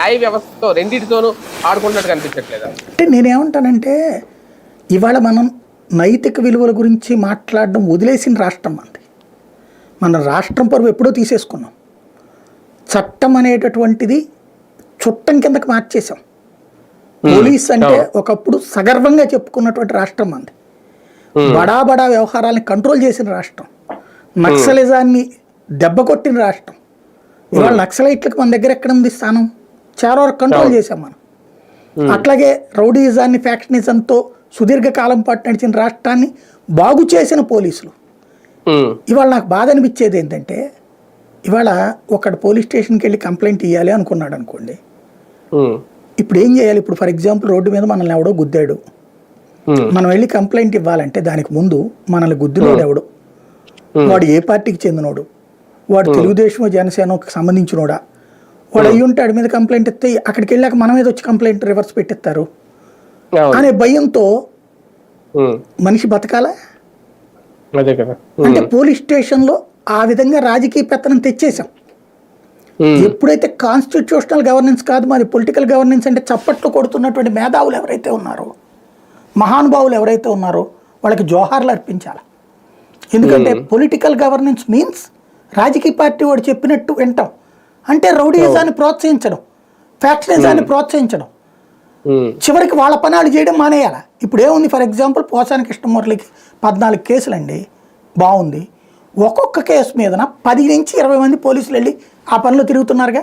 న్యాయ వ్యవస్థతో రెండింటితోనూ ఆడుకుంటున్నట్టు కనిపించట్లేదా? అంటే నేనేమంటానంటే ఇవాళ మనం నైతిక విలువల గురించి మాట్లాడడం వదిలేసిన రాష్ట్రం మనది మన రాష్ట్రం పరువు ఎప్పుడో తీసేసుకున్నాం. చట్టం అనేటటువంటిది చుట్టం కిందకి మార్చేసాం పోలీస్ అంటే ఒకప్పుడు సగర్వంగా చెప్పుకున్నటువంటి రాష్ట్రం మనది బడా బడా వ్యవహారాలను కంట్రోల్ చేసిన రాష్ట్రం. నక్సలిజాన్ని దెబ్బ కొట్టిన రాష్ట్రం. ఇవాళ నక్సలైట్లకు మన దగ్గర ఎక్కడ ఉంది స్థానం? చాలా వరకు కంట్రోల్ చేసాం మనం. అట్లాగే రౌడీయిజాన్ని ఫ్యాక్షనిజంతో సుదీర్ఘకాలం పాటు నడిచిన రాష్ట్రాన్ని బాగు చేసిన పోలీసులు. ఇవాళ నాకు బాధ అనిపించేది ఏంటంటే ఇవాళ ఒకడు పోలీస్ స్టేషన్కి వెళ్ళి కంప్లైంట్ ఇవ్వాలి అనుకున్నాడు అనుకోండి. ఇప్పుడు ఏం చేయాలి? ఇప్పుడు ఫర్ ఎగ్జాంపుల్ రోడ్డు మీద మనల్ని ఎవడో గుద్దాడు. మనం వెళ్ళి కంప్లైంట్ ఇవ్వాలంటే దానికి ముందు మనల్ని గుద్దినోడు ఎవడు? వాడు ఏ పార్టీకి చెందినోడు? వాడు తెలుగుదేశం జనసేనకు సంబంధించినోడా? వాడు అయ్యి ఉంటే వాడి మీద కంప్లైంట్ ఇస్తే అక్కడికి వెళ్ళాక మన మీద వచ్చి కంప్లైంట్ రివర్స్ పెట్టిస్తారు. అనే భయంతో మనిషి బతకాలా? అదే కదా. ఉమ్, అంటే పోలీస్ స్టేషన్లో ఆ విధంగా రాజకీయ పెత్తనం తెచ్చేసాం ఎప్పుడైతే కాన్స్టిట్యూషనల్ గవర్నెన్స్ కాదు మాది పొలిటికల్ గవర్నెన్స్ అంటే చప్పట్లు కొడుతున్నటువంటి మేధావులు ఎవరైతే ఉన్నారో మహానుభావులు ఎవరైతే ఉన్నారో వాళ్ళకి జోహార్లు అర్పించాలి? ఎందుకంటే పొలిటికల్ గవర్నెన్స్ మీన్స్ రాజకీయ పార్టీ వాడు చెప్పినట్టు వింటాం. అంటే రౌడీయిజాన్ని ప్రోత్సహించడం ఫ్యాక్షనిజాన్ని ప్రోత్సహించడం. చివరికి వాళ్ళ పనాలు చేయడం మానేయాల. ఇప్పుడు ఏముంది? ఫర్ ఎగ్జాంపుల్ పోసాని కృష్ణమూర్తికి పద్నాలుగు కేసులండి. బాగుంది. ఒక్కొక్క కేసు మీదన పది నుంచి ఇరవై మంది పోలీసులు వెళ్ళి ఆ పనిలో తిరుగుతున్నారుగా.